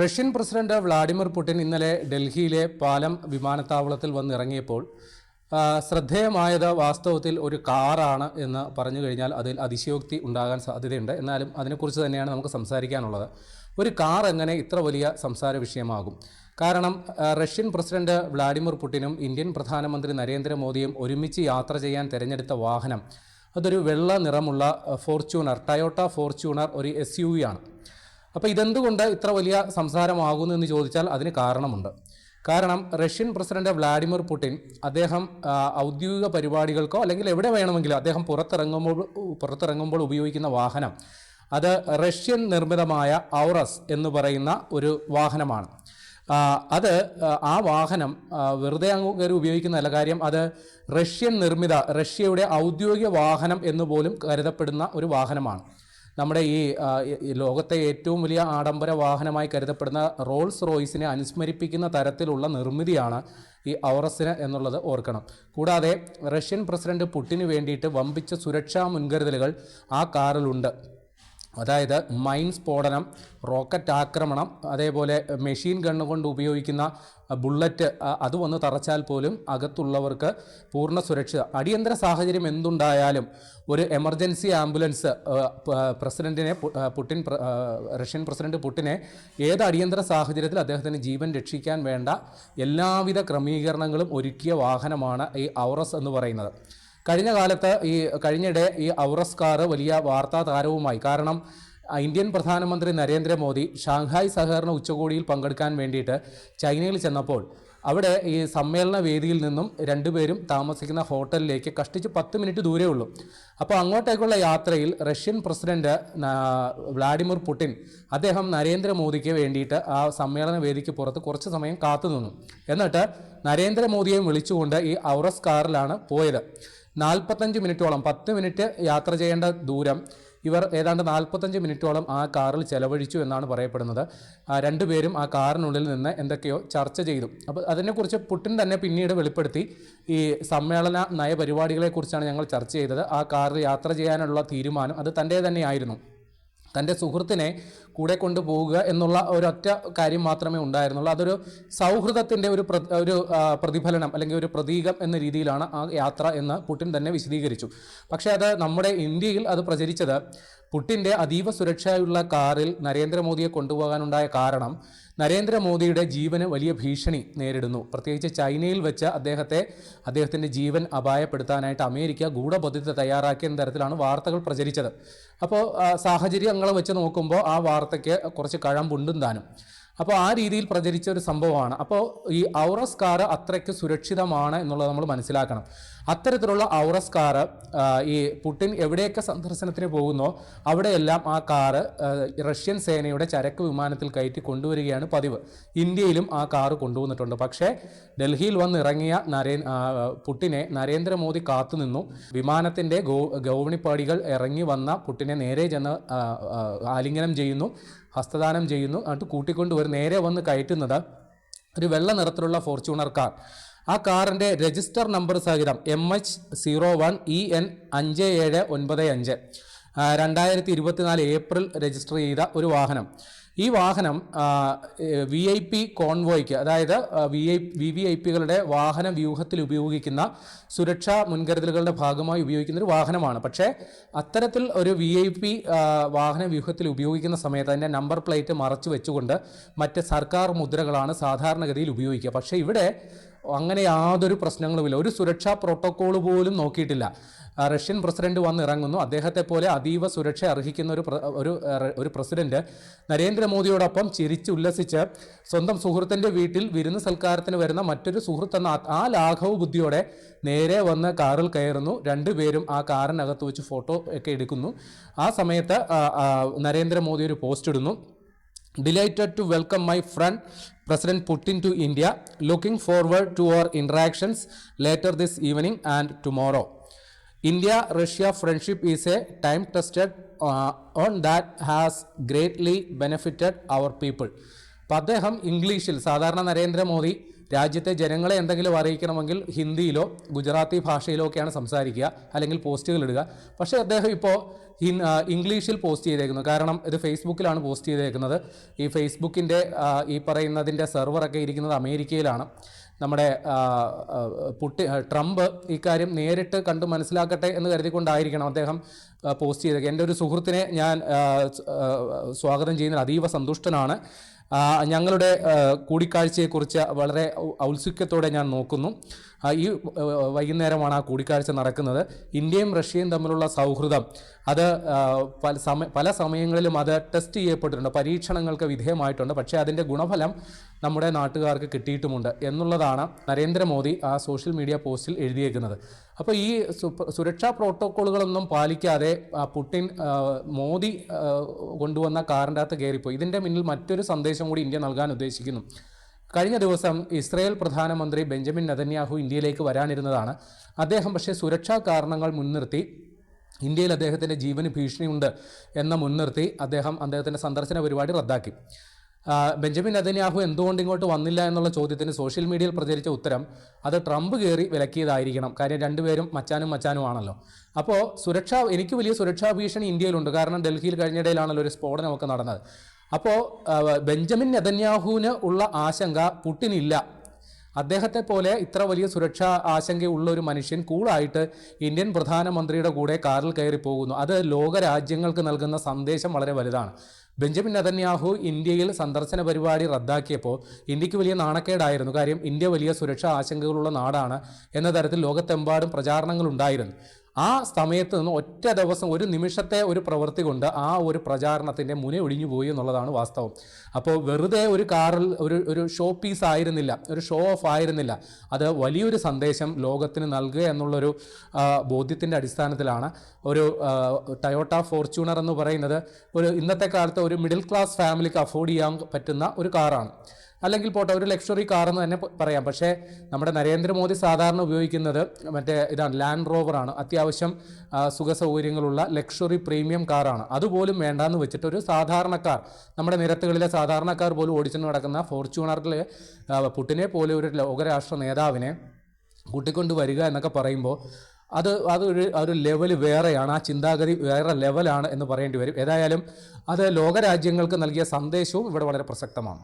Russian president Vladimir Putin ഇന്നലെ ഡൽഹിയിലെ പാലം വിമാനത്താവളത്തിൽ വന്നിറങ്ങിയപ്പോൾ ശ്രദ്ധേയമായത് വാസ്തവത്തിൽ ഒരു കാറാണ് എന്ന് പറഞ്ഞു കഴിഞ്ഞാൽ അതിൽ അതിശയോക്തി ഉണ്ടാകാൻ സാധ്യതയുണ്ട്. എന്നാലും അതിനെക്കുറിച്ച് തന്നെയാണ് നമുക്ക് സംസാരിക്കാനുള്ളത്. ഒരു കാർ എങ്ങനെ ഇത്ര വലിയ സംസാര വിഷയമാകും? കാരണം റഷ്യൻ പ്രസിഡന്റ് വ്ളാഡിമിർ പുടിനും ഇന്ത്യൻ പ്രധാനമന്ത്രി നരേന്ദ്രമോദിയും ഒരുമിച്ച് യാത്ര ചെയ്യാൻ തിരഞ്ഞെടുത്ത വാഹനം അതൊരു വെള്ള നിറമുള്ള ഫോർച്യൂണർ ടയോട്ട ഫോർച്യൂണർ ഒരു എസ് യു വി ആണ്. അപ്പോൾ ഇതെന്തുകൊണ്ട് ഇത്ര വലിയ സംസാരമാകുന്നു എന്ന് ചോദിച്ചാൽ അതിന് കാരണമുണ്ട്. കാരണം റഷ്യൻ പ്രസിഡന്റ് വ്ളാഡിമിർ പുടിൻ അദ്ദേഹം ഔദ്യോഗിക പരിപാടികൾക്കോ അല്ലെങ്കിൽ എവിടെ വേണമെങ്കിലും അദ്ദേഹം പുറത്തിറങ്ങുമ്പോൾ പുറത്തിറങ്ങുമ്പോൾ ഉപയോഗിക്കുന്ന വാഹനം അത് റഷ്യൻ നിർമ്മിതമായ ഔറസ് എന്ന് പറയുന്ന ഒരു വാഹനമാണ്. അത് ആ, വാഹനം വെറുതെ അങ്ങ് ഉപയോഗിക്കുന്ന ഉപയോഗിക്കുന്നതല്ല. കാര്യം അത് റഷ്യൻ നിർമ്മിത റഷ്യയുടെ ഔദ്യോഗിക വാഹനം എന്ന് പോലും കരുതപ്പെടുന്ന ഒരു വാഹനമാണ്. നമ്മുടെ ഈ ലോകത്തെ ഏറ്റവും വലിയ ആഡംബര വാഹനമായി കരുതപ്പെടുന്ന റോൾസ് റോയ്സിനെ അനുസ്മരിപ്പിക്കുന്ന തരത്തിലുള്ള നിർമ്മിതിയാണ് ഈ ഔറസിന് എന്നുള്ളത് ഓർക്കണം. കൂടാതെ റഷ്യൻ പ്രസിഡന്റ് പുട്ടിന് വേണ്ടിയിട്ട് വമ്പിച്ച സുരക്ഷാ മുൻകരുതലുകൾ ആ കാറിലുണ്ട്. അതായത് മൈൻ സ്ഫോടനം റോക്കറ്റ് ആക്രമണം അതേപോലെ മെഷീൻ ഗണ്ണ് കൊണ്ട് ഉപയോഗിക്കുന്ന ബുള്ളറ്റ് അത് വന്ന് തറച്ചാൽ പോലും അകത്തുള്ളവർക്ക് പൂർണ സുരക്ഷിത അടിയന്തര സാഹചര്യം എന്തുണ്ടായാലും ഒരു എമർജൻസി ആംബുലൻസ് പുട്ടിൻ പ്രസിഡന്റിനെ പു- പുടിൻ റഷ്യൻ പ്രസിഡന്റ് പുട്ടിനെ ഏത് അടിയന്തര സാഹചര്യത്തിൽ അദ്ദേഹത്തിന് ജീവൻ രക്ഷിക്കാൻ വേണ്ട എല്ലാവിധ ക്രമീകരണങ്ങളും ഒരുക്കിയ വാഹനമാണ് ഈ ഔറസ് എന്ന് പറയുന്നത്. കഴിഞ്ഞ കാലത്ത് ഈ കഴിഞ്ഞിടെ ഈ ഔറസ്കാർ വലിയ വാർത്താ താരവുമായി കാരണം ഇന്ത്യൻ പ്രധാനമന്ത്രി നരേന്ദ്രമോദി ഷാങ്ഹായ് സഹകരണ ഉച്ചകോടിയിൽ പങ്കെടുക്കാൻ വേണ്ടിയിട്ട് ചൈനയിൽ ചെന്നപ്പോൾ അവിടെ ഈ സമ്മേളന വേദിയിൽ നിന്നും രണ്ടുപേരും താമസിക്കുന്ന ഹോട്ടലിലേക്ക് കഷ്ടിച്ച് പത്ത് മിനിറ്റ് ദൂരേ ഉള്ളൂ. അപ്പോൾ അങ്ങോട്ടേക്കുള്ള യാത്രയിൽ റഷ്യൻ പ്രസിഡന്റ് വ്ളാഡിമിർ പുടിൻ അദ്ദേഹം നരേന്ദ്രമോദിക്ക് വേണ്ടിയിട്ട് ആ സമ്മേളന വേദിക്ക് പുറത്ത് കുറച്ച് സമയം കാത്തുനിന്നു. എന്നിട്ട് നരേന്ദ്രമോദിയെ വിളിച്ചുകൊണ്ട് ഈ ഔറസ് കാറിലാണ് പോയത്. നാൽപ്പത്തഞ്ച് മിനിറ്റോളം പത്ത് മിനിറ്റ് യാത്ര ചെയ്യേണ്ട ദൂരം. ഇവർ ഏതാണ്ട് നാൽപ്പത്തഞ്ച് മിനിറ്റോളം ആ കാറിൽ ചെലവഴിച്ചു എന്നാണ് പറയപ്പെടുന്നത്. രണ്ടുപേരും ആ കാറിനുള്ളിൽ നിന്ന് എന്തൊക്കെയോ ചർച്ച ചെയ്തു. അപ്പോൾ അതിനെക്കുറിച്ച് പുട്ടിൻ തന്നെ പിന്നീട് വെളിപ്പെടുത്തി. ഈ സമ്മേളന നയപരിപാടികളെക്കുറിച്ചാണ് ഞങ്ങൾ ചർച്ച ചെയ്തത്. ആ കാറിൽ യാത്ര ചെയ്യാനുള്ള തീരുമാനം അത് തന്റെ തന്നെയായിരുന്നു തന്റെ സുഹൃത്തിനെ കൂടെ കൊണ്ടുപോവുക എന്നുള്ള ഒരൊറ്റ കാര്യം മാത്രമേ ഉണ്ടായിരുന്നുള്ളൂ. അതൊരു സൗഹൃദത്തിന്റെ ഒരു ഒരു പ്രതിഫലനം അല്ലെങ്കിൽ ഒരു പ്രതീകം എന്ന രീതിയിലാണ് ആ യാത്ര എന്ന് പുടിൻ തന്നെ വിശദീകരിച്ചു. പക്ഷേ അത് നമ്മുടെ ഇന്ത്യയിൽ അത് പ്രചരിച്ചത് പുട്ടിന്റെ അതീവ സുരക്ഷയുള്ള കാറിൽ നരേന്ദ്രമോദിയെ കൊണ്ടുപോകാനുണ്ടായ കാരണം നരേന്ദ്രമോദിയുടെ ജീവന് വലിയ ഭീഷണി നേരിടുന്നു. പ്രത്യേകിച്ച് ചൈനയിൽ വെച്ച് അദ്ദേഹത്തെ അദ്ദേഹത്തിന്റെ ജീവൻ അപായപ്പെടുത്താനായിട്ട് അമേരിക്ക ഗൂഢപദ്ധതി തയ്യാറാക്കിയ തരത്തിലാണ് വാർത്തകൾ പ്രചരിച്ചത്. അപ്പോൾ സാഹചര്യങ്ങൾ വെച്ച് നോക്കുമ്പോൾ ആ വാർത്തയ്ക്ക് കുറച്ച് കഴമ്പുണ്ടും താനും. അപ്പോൾ ആ രീതിയിൽ പ്രചരിച്ച ഒരു സംഭവമാണ്. അപ്പോൾ ഈ ഔറസ് കാർ അത്രയ്ക്ക് സുരക്ഷിതമാണ് എന്നുള്ളത് നമ്മൾ മനസ്സിലാക്കണം. അത്തരത്തിലുള്ള ഔറസ് കാറ് ഈ പുട്ടിൻ എവിടെയൊക്കെ സന്ദർശനത്തിന് പോകുന്നോ അവിടെയെല്ലാം ആ കാറ് റഷ്യൻ സേനയുടെ ചരക്ക് വിമാനത്തിൽ കയറ്റി കൊണ്ടുവരികയാണ് പതിവ്. ഇന്ത്യയിലും ആ കാറ് കൊണ്ടുവന്നിട്ടുണ്ട്. പക്ഷേ ഡൽഹിയിൽ വന്നിറങ്ങിയ നരേ പുട്ടിനെ നരേന്ദ്രമോദി കാത്തുനിന്നു. വിമാനത്തിന്റെ ഗോ ഗൗവണിപ്പാടികൾ ഇറങ്ങി വന്ന പുട്ടിനെ നേരെ ചെന്ന് ആലിംഗനം ചെയ്യുന്നു ഹസ്തദാനം ചെയ്യുന്നു. എന്നിട്ട് കൂട്ടിക്കൊണ്ടുവരും. നേരെ വന്ന് കയറ്റുന്നത് ഒരു വെള്ള നിറത്തിലുള്ള ഫോർച്യൂണർ കാർ. ആ കാറിന്റെ രജിസ്റ്റർ നമ്പർ സഹിതം M H zero one E N അഞ്ച് ഏഴ് ഒൻപത് അഞ്ച് രണ്ടായിരത്തി ഇരുപത്തിനാല് ഏപ്രിൽ രജിസ്റ്റർ ചെയ്ത ഒരു വാഹനം. ഈ വാഹനം വി ഐ പി കോൺവോയ്ക്ക് അതായത് V I V V I പികളുടെ വാഹന വ്യൂഹത്തിൽ ഉപയോഗിക്കുന്ന സുരക്ഷാ മുൻകരുതലുകളുടെ ഭാഗമായി ഉപയോഗിക്കുന്ന ഒരു വാഹനമാണ്. പക്ഷേ അത്തരത്തിൽ ഒരു വി ഐ പി വാഹന വ്യൂഹത്തിൽ ഉപയോഗിക്കുന്ന സമയത്ത് അതിന്റെ നമ്പർ പ്ലേറ്റ് മറച്ചു വെച്ചുകൊണ്ട് മറ്റ് സർക്കാർ മുദ്രകളാണ് സാധാരണഗതിയിൽ ഉപയോഗിക്കുക. പക്ഷേ ഇവിടെ അങ്ങനെ യാതൊരു പ്രശ്നങ്ങളുമില്ല. ഒരു സുരക്ഷാ പ്രോട്ടോക്കോൾ പോലും നോക്കിയിട്ടില്ല. റഷ്യൻ പ്രസിഡന്റ് വന്ന് ഇറങ്ങുന്നു അദ്ദേഹത്തെ പോലെ അതീവ സുരക്ഷ അർഹിക്കുന്ന ഒരു ഒരു പ്രസിഡന്റ് നരേന്ദ്രമോദിയോടൊപ്പം ചിരിച്ച് ഉല്ലസിച്ച് സ്വന്തം സുഹൃത്തിന്റെ വീട്ടിൽ വിരുന്ന് സൽക്കാരത്തിന് വരുന്ന മറ്റൊരു സുഹൃത്തെന്ന ആ- ആ ലാഘവ ബുദ്ധിയോടെ നേരെ വന്ന് കാറിൽ കയറുന്നു. രണ്ടുപേരും ആ കാറിനകത്ത് വെച്ച് ഫോട്ടോ ഒക്കെ എടുക്കുന്നു. ആ സമയത്ത് നരേന്ദ്രമോദി ഒരു പോസ്റ്റ് ഇടുന്നു. Delighted to welcome my friend President Putin to India. Looking forward to our interactions later this evening and tomorrow. India Russia friendship is a time tested uh, on that has greatly benefited our people. അപ്പോൾ അദ്ദേഹം ഇംഗ്ലീഷിൽ സാധാരണ നരേന്ദ്രമോദി രാജ്യത്തെ ജനങ്ങളെ എന്തെങ്കിലും അറിയിക്കണമെങ്കിൽ ഹിന്ദിയിലോ ഗുജറാത്തി ഭാഷയിലോ ഒക്കെയാണ് സംസാരിക്കുക അല്ലെങ്കിൽ പോസ്റ്റുകൾ ഇടുക. പക്ഷേ അദ്ദേഹം ഇപ്പോൾ ഇംഗ്ലീഷിൽ പോസ്റ്റ് ചെയ്തേക്കുന്നു. കാരണം ഇത് ഫേസ്ബുക്കിലാണ് പോസ്റ്റ് ചെയ്തേക്കുന്നത്. ഈ ഫേസ്ബുക്കിന്റെ ഈ പറയുന്നതിന്റെ സെർവറൊക്കെ ഇരിക്കുന്നത് അമേരിക്കയിലാണ്. നമ്മുടെ പുട്ടി ട്രംപ് ഇക്കാര്യം നേരിട്ട് കണ്ടു മനസ്സിലാക്കട്ടെ എന്ന് കരുതിക്കൊണ്ടായിരിക്കണം അദ്ദേഹം പോസ്റ്റ് ചെയ്തത് എന്റെ ഒരു സുഹൃത്തിനെ ഞാൻ സ്വാഗതം ചെയ്യുന്നതിൽ അതീവ സന്തുഷ്ടനാണ്. ഞങ്ങളുടെ കൂടിക്കാഴ്ചയെക്കുറിച്ച് വളരെ ഔത്സുക്യത്തോടെ ഞാൻ നോക്കുന്നു. ഈ വൈകുന്നേരമാണ് ആ കൂടിക്കാഴ്ച നടക്കുന്നത്. ഇന്ത്യയും റഷ്യയും തമ്മിലുള്ള സൗഹൃദം അത് പല സമയ പല സമയങ്ങളിലും അത് ടെസ്റ്റ് ചെയ്യപ്പെട്ടിട്ടുണ്ട് പരീക്ഷണങ്ങൾക്ക് വിധേയമായിട്ടുണ്ട്. പക്ഷേ അതിന്റെ ഗുണഫലം നമ്മുടെ നാട്ടുകാർക്ക് കിട്ടിയിട്ടുമുണ്ട് എന്നുള്ളതാണ് നരേന്ദ്രമോദി ആ സോഷ്യൽ മീഡിയ പോസ്റ്റിൽ എഴുതിയേക്കുന്നത്. അപ്പോൾ ഈ സുരക്ഷാ പ്രോട്ടോക്കോളുകളൊന്നും പാലിക്കാതെ ആ, പുടിൻ മോദി കൊണ്ടുവന്ന കാറിന്റെ അകത്ത് കയറിപ്പോയി. ഇതിന്റെ മുന്നിൽ മറ്റൊരു സന്ദേശം കൂടി ഇന്ത്യ നൽകാൻ ഉദ്ദേശിക്കുന്നു. കഴിഞ്ഞ ദിവസം ഇസ്രയേൽ പ്രധാനമന്ത്രി ബെഞ്ചമിൻ നതന്യാഹു ഇന്ത്യയിലേക്ക് വരാനിരുന്നതാണ്. അദ്ദേഹം പക്ഷേ സുരക്ഷാ കാരണങ്ങൾ മുൻനിർത്തി ഇന്ത്യയിൽ അദ്ദേഹത്തിന്റെ ജീവന് ഭീഷണിയുണ്ട് എന്ന മുൻനിർത്തി അദ്ദേഹം അദ്ദേഹത്തിന്റെ സന്ദർശന പരിപാടി റദ്ദാക്കി. ബെഞ്ചമിൻ നദന്യാഹു എന്തുകൊണ്ട് ഇങ്ങോട്ട് വന്നില്ല എന്നുള്ള ചോദ്യത്തിന് സോഷ്യൽ മീഡിയയിൽ പ്രചരിച്ച ഉത്തരം അത് ട്രംപ് കയറി വിലക്കിയതായിരിക്കണം. കാര്യം രണ്ടുപേരും മച്ചാനും മച്ചാനും ആണല്ലോ. അപ്പോൾ സുരക്ഷാ എനിക്ക് വലിയ സുരക്ഷാ ഭീഷണി ഇന്ത്യയിലുണ്ട്. കാരണം ഡൽഹിയിൽ കഴിഞ്ഞിടയിലാണല്ലോ ഒരു സ്ഫോടനമൊക്കെ നടന്നത്. അപ്പോൾ ബെഞ്ചമിൻ നെതന്യാഹുവിന് ഉള്ള ആശങ്ക പുട്ടിനില്ല. അദ്ദേഹത്തെ പോലെ ഇത്ര വലിയ സുരക്ഷാ ആശങ്കയുള്ള ഒരു മനുഷ്യൻ കൂളായിട്ട് ഇന്ത്യൻ പ്രധാനമന്ത്രിയുടെ കൂടെ കാറിൽ കയറി പോകുന്നു. അത് ലോക രാജ്യങ്ങൾക്ക് നൽകുന്ന സന്ദേശം വളരെ വലുതാണ്. ബെഞ്ചമിൻ നെതന്യാഹു ഇന്ത്യയിൽ സന്ദർശന പരിപാടി റദ്ദാക്കിയപ്പോൾ ഇന്ത്യയ്ക്ക് വലിയ നാണക്കേടായിരുന്നു. കാര്യം ഇന്ത്യ വലിയ സുരക്ഷാ ആശങ്കകളുള്ള നാടാണ് എന്ന തരത്തിൽ ലോകത്തെമ്പാടും പ്രചാരണങ്ങൾ ഉണ്ടായിരുന്നു ആ സമയത്ത് നിന്ന് ഒറ്റ ദിവസം ഒരു നിമിഷത്തെ ഒരു പ്രവൃത്തി കൊണ്ട് ആ ഒരു പ്രചാരണത്തിന്റെ മുന ഒഴിഞ്ഞു പോയി എന്നുള്ളതാണ് വാസ്തവം. അപ്പോൾ വെറുതെ ഒരു കാറിൽ ഒരു ഒരു ഷോ പീസ് ആയിരുന്നില്ല ഒരു ഷോ ഓഫ് ആയിരുന്നില്ല. അത് വലിയൊരു സന്ദേശം ലോകത്തിന് നൽകുക എന്നുള്ളൊരു ബോധ്യത്തിന്റെ അടിസ്ഥാനത്തിലാണ് ഒരു ടയോട്ട ഫോർച്യൂണർ എന്ന് പറയുന്നത്. ഒരു ഇന്നത്തെ കാലത്ത് ഒരു മിഡിൽ ക്ലാസ് ഫാമിലിക്ക് അഫോർഡ് ചെയ്യാൻ പറ്റുന്ന ഒരു കാറാണ് അല്ലെങ്കിൽ പോട്ടെ ഒരു ലക്ഷറി കാർ എന്ന് തന്നെ പറയാം. പക്ഷേ നമ്മുടെ നരേന്ദ്രമോദി സാധാരണ ഉപയോഗിക്കുന്നത് മറ്റേ ഇതാണ് ലാൻഡ് റോവറാണ് അത്യാവശ്യം സുഖ സൗകര്യങ്ങളുള്ള ലക്ഷറി പ്രീമിയം കാറാണ് അതുപോലും വേണ്ടാന്ന് വെച്ചിട്ട് ഒരു സാധാരണക്കാർ നമ്മുടെ നിരത്തുകളിലെ സാധാരണക്കാർ പോലും ഓടിച്ചെന്ന് നടക്കുന്ന ഫോർച്യൂണറിൽ പുട്ടിനെ പോലെ ഒരു ലോകരാഷ്ട്ര നേതാവിനെ കൂട്ടിക്കൊണ്ട് വരിക എന്നൊക്കെ പറയുമ്പോൾ അത് അതൊരു ഒരു ലെവൽ വേറെയാണ് ആ ചിന്താഗതി വേറെ ലെവലാണ് എന്ന് പറയേണ്ടി വരും. ഏതായാലും അത് ലോകരാജ്യങ്ങൾക്ക് നൽകിയ സന്ദേശവും ഇവിടെ വളരെ പ്രസക്തമാണ്.